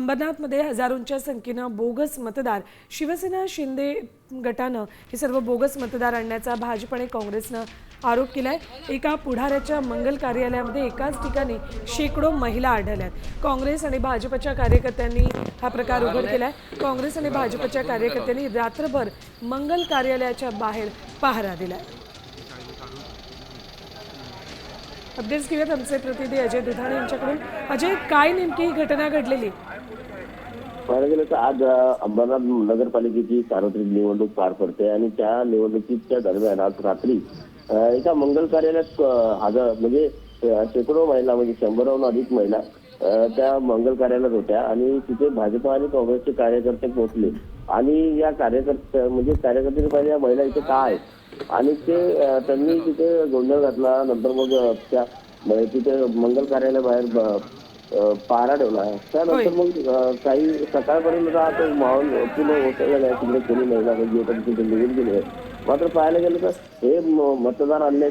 अंबरनाथमध्ये हजारोंच्या संख्येनं बोगस मतदार शिवसेना शिंदे गटानं हे सर्व बोगस मतदार आणण्याचा भाजप आणि काँग्रेसनं आरोप केलाय. एका पुढाऱ्याच्या मंगल कार्यालयामध्ये एकाच ठिकाणी शेकडो महिला आढळल्यात. काँग्रेस आणि भाजपच्या कार्यकर्त्यांनी हा प्रकार उघड केलाय. काँग्रेस आणि भाजपच्या कार्यकर्त्यांनी रात्रभर मंगल कार्यालयाच्या बाहेर पहारा दिलाय. अपडेट्स घेऊयात आमचे प्रतिनिधी अजय दुधाणे यांच्याकडून. अजय काय नेमकी ही घटना घडलेली? गेलं तर आज अंबरनाथ नगरपालिकेची सार्वत्रिक निवडणूक पार पडते आणि त्या निवडणुकीच्या दरम्यान आज रात्री एका मंगल कार्यालयात हजर म्हणजे शेकडो महिला म्हणजे शंभरहून अधिक महिला त्या मंगल कार्यालयात होत्या आणि तिथे भाजप आणि काँग्रेसचे कार्यकर्ते पोहोचले. आणि या कार्यकर्ते म्हणजे कार्यकर्ते पाहिजे या महिला इथे का आहेत? आणि ते त्यांनी तिथे गोंधळ घातला. नंतर मग त्या तिथे मंगल कार्यालयाबाहेर पहारा ठेवला त्यानंतर मग अ, काही सकाळपर्यंत तो माहोल पुन्हा होता तिकडे कोणी महिला म्हणजे तिथे निघून गेले मात्र पाहायला गेलं तर हे म- मतदार आणले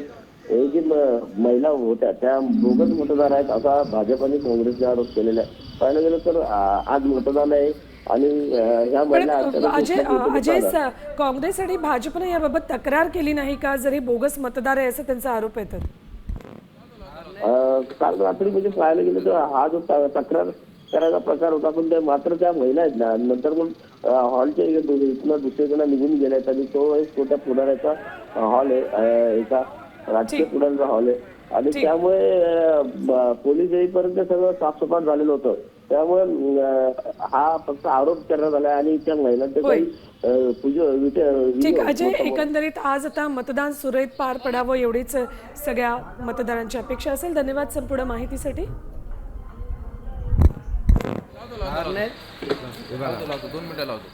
हे जे म- महिला होत्या त्या बोगस मतदार आहेत. असा भाजप आणि काँग्रेसने आरोप केलेला आहे पाहायला गेलं तर आ- आज मतदान आहे आणि अ, ह्या पण महिला अजय अजय. स- काँग्रेस आणि भाजपने याबाबत तक्रार केली नाही का? जरी बोगस मतदार आहे असं त्यांचा आरोप आहे तर अं, काल रात्री म्हणजे पाहायला गेलं तर हा जो तक्रार करायचा प्रकार होता पण त्या मात्र त्या महिला आहेत ना. नंतर मग हॉलच्या इथनं दुसरीकडे निघून गेल्यात आणि तो एक छोट्या पुढाऱ्याचा हॉल आहे एका राजकीय पुढाऱ्याचा हॉल आहे. आणि त्यामुळे ब- पोलीस येईपर्यंत सगळं साफसफाट झालेलं होतं. त्यामुळे अं, हा फक्त आरोप करण्यात आला आणि त्या महिलांचे होय. काही अं, पूजा विटे- ठीक. आहे, अजय एकंदरीत आज आता मतदान सुरळीत पार पडावं एवढीच सगळ्या मतदारांची अपेक्षा असेल. धन्यवाद संपूर्ण माहितीसाठी. लावतो लावतो. दोन मिनिटं लावतो.